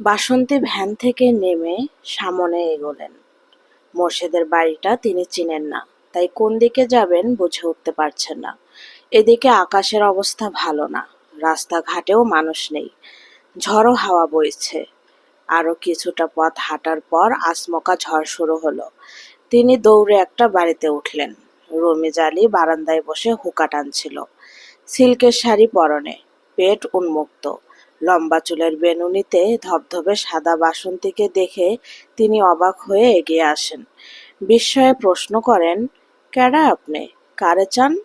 বাসন্তী van থেকে নেমে সামনে এগোলেন। মোর্শেদের বাড়িটা তিনি চিনেন না, তাই কোন দিকে যাবেন বুঝে উঠতে পারছেন না। এদিকে আকাশের অবস্থা ভালো না, রাস্তাঘাটেও মানুষ নেই, ঝড়ো হাওয়া বইছে। আরও কিছুটা পথ হাঁটার পর আসমকা ঝড় শুরু হলো। তিনি দৌড়ে একটা বাড়িতে উঠলেন। রমিজ আলী বারান্দায় বসে হুকা টানছিল। সিল্কের শাড়ি পরনে, পেট উন্মুক্ত। লম্বা চুলের বেনুনিতে ধবধবে সাদা বাসন্তীকে দেখে তিনি অবাক হয়ে এগিয়ে আসেন। বিস্ময়ে প্রশ্ন করেন, কেডা আপনি? কারে চান?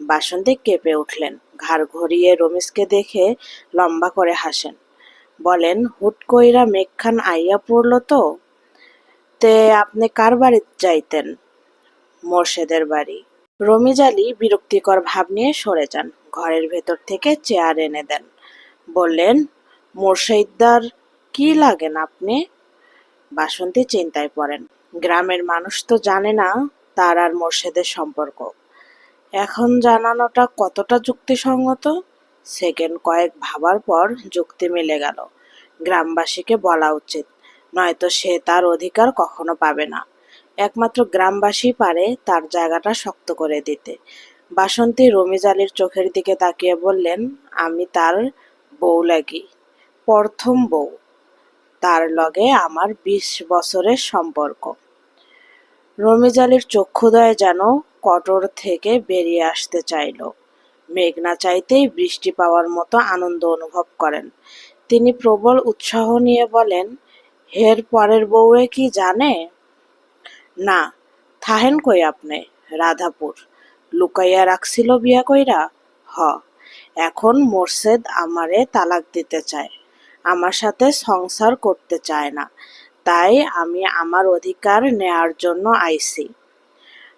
বাসন্তী কেঁপে উঠলেন। ঘাড় ঘড়িয়ে রমিজকে দেখে লম্বা করে হাসেন। বলেন, হুট কইরা মেঘখান আইয়া পড়ল তো? তে আপনি কার বাড়ি যাইতেন? মোর্শেদের বাড়ি। রমিজ আলী বিরক্তিকর ভাব নিয়ে সরে যান। ঘরের ভেতর থেকে চেয়ার এনে দেন। বললেন মোর্শেদার কি লাগেন আপনি? বাসন্তী চিন্তায় পড়েন। গ্রামের মানুষ তো জানে না তার আর মোর্শেদের সম্পর্ক। এখন জানানোটা কতটা যুক্তিসঙ্গত? সেকেন্ড কয়েক ভাবার পর যুক্তি মিলে গেল। গ্রামবাসীকে বলা উচিত, নয়তো সে তার অধিকার কখনো পাবে না। একমাত্র গ্রামবাসী পারে তার জায়গাটা শক্ত করে দিতে। বাসন্তী রমিজ আলীর চোখের দিকে তাকিয়ে বললেন, আমি তার বউ লাগি, প্রথম বউ। তার লগে আমার বিশ বছরের সম্পর্ক। রমিজ আলীর চক্ষুদয় যেন কটর থেকে বেরিয়ে আসতে চাইল। মেঘনা চাইতেই বৃষ্টি পাওয়ার মতো আনন্দ অনুভব করেন। তিনি প্রবল উৎসাহ নিয়ে বলেন, হের পরের বউয়ে কি জানে? না, থাহেন কই আপনি, রাধাপুর। লুকাইয়া রাখছিল বিয়া কইরা? হ। এখন মোর্শেদ আমারে তালাক দিতে চায়, আমার সাথে সংসার করতে চায় না। তাই আমি আমার অধিকার নেয়ার জন্য আইছি।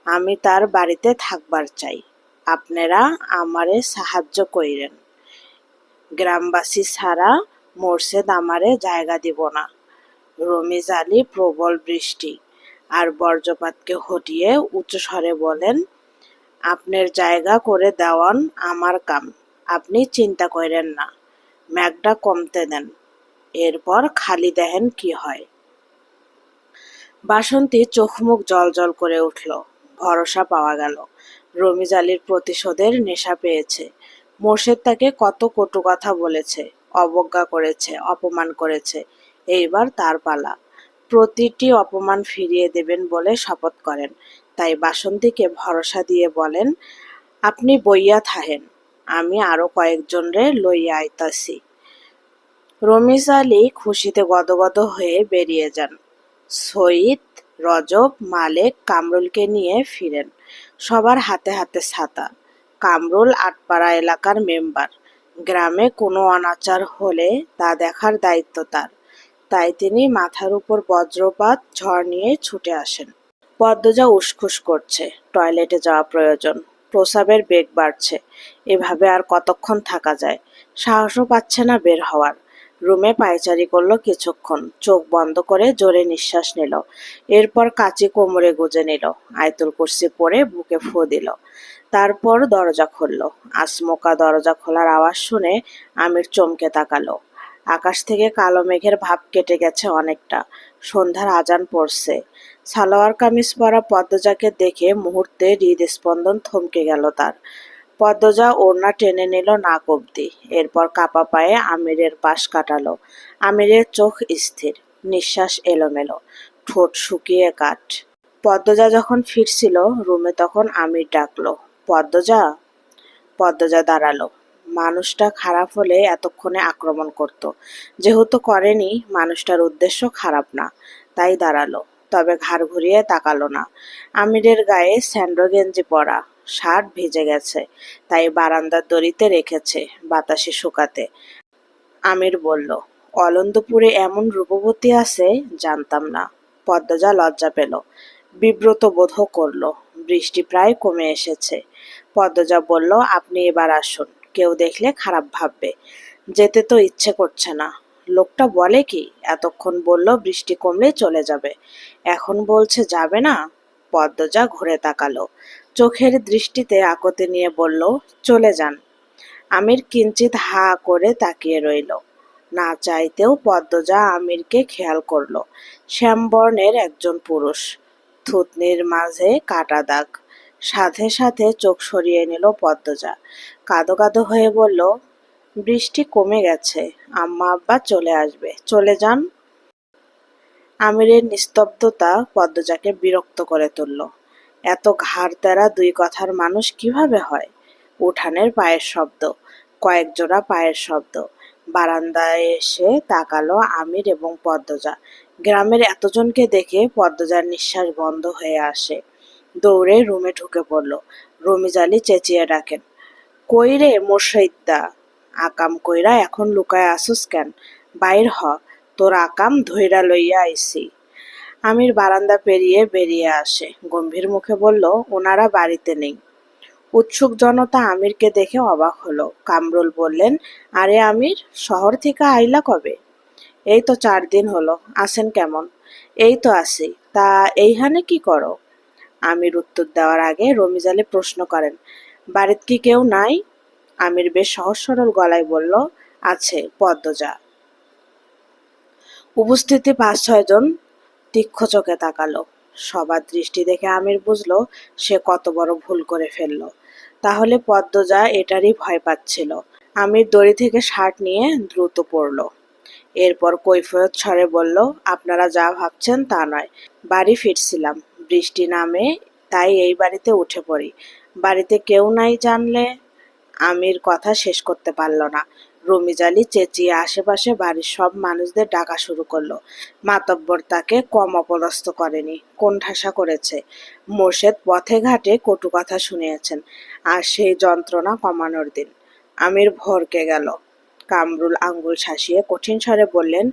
আমি তার বাড়িতে থাকবার চাই। আপনারা আমারে সাহায্য কইরেন। গ্রামবাসী ছাড়া মোর্শেদ আমারে জায়গা দিব না। রমিজ আলী প্রবল বৃষ্টি আর বর্জ্যপাতকে হটিয়ে উচ্চ স্বরে বলেন, আপনার জায়গা করে দেওয়ান আমার কাম। আপনি চিন্তা করেন না। ম্যাগটা কমতে দেন। এরপর খালি দেখেন কি হয়। বাসন্তী চোখ মুখ জল জল করে উঠল। ভরসা পাওয়া গেল। রমিজ আলীর প্রতিশোধের নেশা পেয়েছে। মোর্শেদ তাকে কত কটু কথা বলেছে, অবজ্ঞা করেছে, অপমান করেছে। এইবার তার পালা। প্রতিটি অপমান ফিরিয়ে দেবেন বলে শপথ করেন। তাই বাসন্তীকে ভরসা দিয়ে বলেন, আপনি বইয়া থাহেন। আমি আরও কয়েকজনরে লইয়া আইতাছি। রমিজ আলী খুশিতে গদগদ হয়ে বেরিয়ে যান। সঈদ রজব, মালেক, কামরুলকে নিয়ে ফিরেন। সবার হাতে হাতে ছাতা। কামরুল আটপাড়া এলাকার মেম্বার। গ্রামে কোনো অনাচার হলে তা দেখার দায়িত্ব তার। তাই তিনি মাথার উপর বজ্রপাত, ঝড় নিয়ে ছুটে আসেন। পদ্মজা উসখুস করছে। টয়লেটে যাওয়া প্রয়োজন। প্রসাবের বেগ বাড়ছে। এভাবে আর কতক্ষণ থাকা যায়? সাহসও পাচ্ছে না বের হওয়ার। রুমে পায়চারি করল কিছুক্ষণ। চোখ বন্ধ করে জোরে নিঃশ্বাস নিল। এরপর কাচি কোমরে গুজে নিল। আয়তুল কুর্সি পরে বুকে ফু দিল। তারপর দরজা খুলল। আসমোকা দরজা খোলার আওয়াজ শুনে আমির চমকে তাকালো। আকাশ থেকে কালো মেঘের ভাব কেটে গেছে অনেকটা। সন্ধ্যার আজান পড়ছে। সালোয়ার কামিজ পরা পদ্মজাকে দেখে মুহূর্তে হৃদস্পন্দন থমকে গেল তার। পদ্মজা ওড়না টেনে নিল নাক অব্দি এরপর কাপা পায়ে আমিরের পাশ কাটালো। আমিরের চোখ স্থির, নিঃশ্বাস এলোমেলো, ঠোঁট শুকিয়ে কাঠ। পদ্মজা যখন ফিরছিল, রুমে তখন আমির ডাকলো, পদ্মজা? পদ্মজা দাঁড়াল। মানুষটা খারাপ হলে এতক্ষণে আক্রমণ করত। যেহেতু করেনি, মানুষটার উদ্দেশ্য খারাপ না, তাই দাঁড়াল, তবে ঘাড় ঘুরিয়ে তাকালো না। আমিরের গায়ে স্যান্ডো গেঞ্জি পরা, শার্ট ভিজে গেছে, তাই বারান্দার দড়িতে রেখেছে বাতাসে শুকাতে। আমির বলল, অলন্দপুরে এমন রূপবতী আছে? জানতাম না। পদ্মজা লজ্জা পেল, বিব্রত বোধও করল, বৃষ্টি প্রায় কমে এসেছে। পদ্মজা বলল, আপনি এবার আসুন। কেউ দেখলে খারাপ ভাববে। যেতে তো ইচ্ছে করছে না। লোকটা বলে কি, এতক্ষণ বলল বৃষ্টি কমলে চলে যাবে। এখন বলছে যাবে না। পদ্মজা ঘুরে তাকালো। চোখের দৃষ্টিতে আকতে নিয়ে বলল, চলে যান। আমির কিঞ্চিত হা করে তাকিয়ে রইল। না চাইতেও পদ্মজা আমিরকে খেয়াল করল। শ্যামবর্ণের একজন পুরুষ। থুতনির মাঝে কাটা দাগ। সাথে সাথে চোখ সরিয়ে নিল পদ্মজা। কাদো কাদো হয়ে বলল, বৃষ্টি কমে গেছে, আম্মা আব্বা চলে আসবে। চলে যান। আমিরের নিস্তব্ধতা পদ্মজাকে বিরক্ত করে তুলল। এত ঘাড় তেরা দুই কথার মানুষ কীভাবে হয়? উঠানের পায়ের শব্দ, কয়েক জোড়া পায়ের শব্দ। বারান্দায় এসে তাকালো আমির এবং পদ্মজা। গ্রামের এতজনকে দেখে পদ্মজার নিঃশ্বাস বন্ধ হয়ে আসে। দৌড়ে রুমে ঢুকে পড়ল। রমিজালি চেঁচিয়ে ডাকেন কই রে মোর্শিদদা আকাম কইরা এখন লুকায় আসুস কেন? বাইর হ, তোর আকাম ধইরা লইয়া আইসি আমির বারান্দা পেরিয়ে বেরিয়ে আসে। গম্ভীর মুখে বলল, ওনারা বাড়িতে নেই। উৎসুক জনতা আমিরকে দেখে অবাক হলো। কামরুল বললেন, আরে আমির, শহর থেকে আইলা কবে? এই তো চার দিন হলো, আসেন কেমন? এই তো আসি, তা এইখানে কি করো? আমির উত্তর দেওয়ার আগে রমিজালে প্রশ্ন করেন, বাড়িত কি কেউ নাই? আমির বেশ সহজ সরল গলায় বলল, আছে, পদ্মজা। উপস্থিতি পাঁচ ছয়জন তীক্ষ্ণ চোখে তাকালো। সবার দৃষ্টি দেখে আমির বুঝলো, সে কত বড় ভুল করে ফেলল। তাহলে পদ্মজা এটারই ভয় পাচ্ছিল। আমির দড়ি থেকে শার্ট নিয়ে দ্রুত পড়ল। এরপর কৈফয়ত ছড়ে বলল, আপনারা যা ভাবছেন তা নয়। বাড়ি ফিরছিলাম। বৃষ্টি নামে, তাই এই বাড়িতে উঠে পড়ি। বাড়িতে কেউ নাই জানলে আমির কথা শেষ করতে পারল না। রমিজালি চেঁচিয়ে আশেপাশে বাড়ির সব মানুষদের ডাকা শুরু করল। মাতব্বর তাকে কম অপদস্থ করেনি, কোণঠাসা করেছে। মোর্শেদ পথে ঘাটে কটু কথা শুনিয়েছেন, আর সেই যন্ত্রণা কমানোর দিন। আমির ভরকে গেল। কামরুল আঙ্গুল শাসিয়ে কঠিন স্বরে বললেন,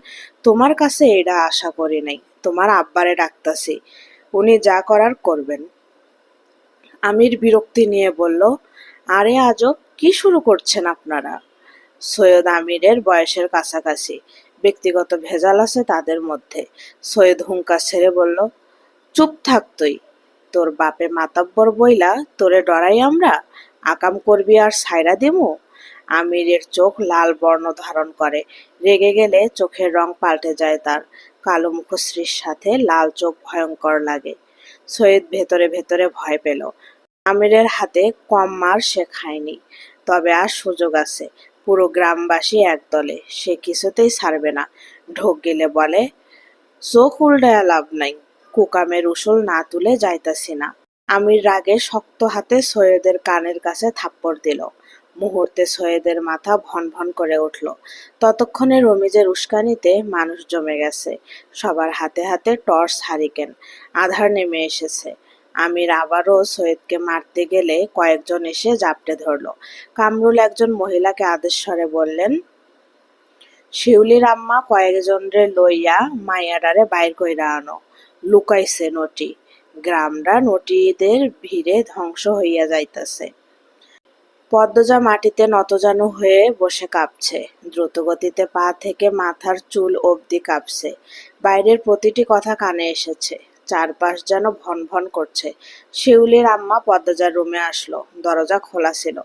তোমার কাছে এটা আশা করি নাই, তোমার আব্বারে ডাকতাছি। উনি যা করার করবেন। আমির বিরক্তি নিয়ে বলল, আরে আজব, কি শুরু করছেন আপনারা? সৈয়দ আমিরের বয়সের কাছাকাছি। ব্যক্তিগত ভেজাল আছে তাদের মধ্যে। সৈয়দ হুঙ্কার ছেড়ে বলল, চুপ থাক তুই। তোর বাপে মাতাব্বর বইলা তোরে ডরাই আমরা। আকাম করবি আর সাইরা দিমু? আমিরের চোখ লাল বর্ণ ধারণ করে। রেগে গেলে চোখের রং পাল্টে যায় তার। কালো মুখশ্রীর সাথে লাল চোখ ভয়ঙ্কর লাগে। সৈয়দ ভেতরে ভেতরে ভয় পেল। আমিরের হাতে কম মার সে খায়নি। তবে আর সুযোগ আছে। পুরো গ্রামবাসী একদলে, সে কিছুতেই ছাড়বে না। ঢোক গেলে বলে, চোখ উল্টায়া লাভ নাই। কুকামের উসুল না তুলে যাইতাছি না। আমির রাগে শক্ত হাতে সৈয়দের কানের কাছে থাপ্পড় দিল। মুহূর্তে সৈয়দের মাথা ভন ভন করে উঠল। ততক্ষণে রমিজের উস্কানিতে মানুষ জমে গেছে। সবার হাতে হাতে টর্চ হারিকেন, আধার নেমে এসেছে। আমির আবারও সৈয়দকে মারতে গেলে কয়েকজন এসে জাপটে ধরল। কামরুল একজন মহিলাকে আদেশ স্বরে বললেন, শিউলির আম্মা কয়েকজনরে লইয়া মাইয়াডারে বাইর কইরা আনো। লুকাইছে নটি। গ্রামরা নটিদের ভিড়ে ধ্বংস হইয়া যাইতাছে। পদ্মজা মাটিতে নতজানু হয়ে বসে কাঁপছে। দ্রুতগতিতে পা থেকে মাথার চুল অবধি কাঁপছে। বাইরের প্রতিটি কথা কানে এসেছে। চারপাশ যেন ভন ভন করছে। শিউলির আম্মা পদ্মজার রুমে আসলো। দরজা খোলা ছিল।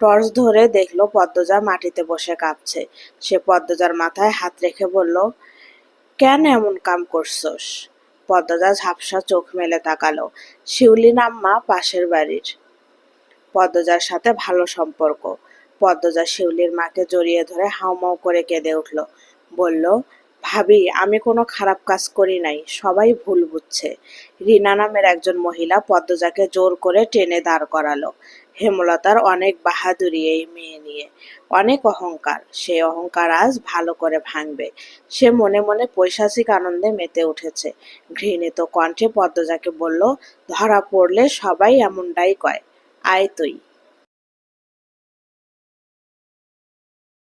টর্চ ধরে দেখল পদ্মজা মাটিতে বসে কাঁপছে। সে পদ্মজার মাথায় হাত রেখে বলল, কেন এমন কাম করছস? পদ্মজা ঝাপসা চোখ মেলে তাকালো। শিউলির আম্মা পাশের বাড়ির। পদ্মজার সাথে ভালো সম্পর্ক। পদ্মজা শিউলির মাকে জড়িয়ে ধরে হাউমাউ করে কেঁদে উঠল। বলল, ভাবি, আমি কোনো খারাপ কাজ করি নাই, সবাই ভুল বুঝছে। রিনা নামের একজন মহিলা পদ্মজাকে জোর করে টেনে দাঁড় করালো। হেমলতার অনেক বাহাদুরি এই মেয়ে নিয়ে। অনেক অহংকার সেই অহংকার আজ ভালো করে ভাঙবে। সে মনে মনে পৈশাচিক আনন্দে মেতে উঠেছে। ঘৃণিত কণ্ঠে পদ্মজাকে বলল, ধরা পড়লে সবাই এমনটাই কয়। আয় তুই।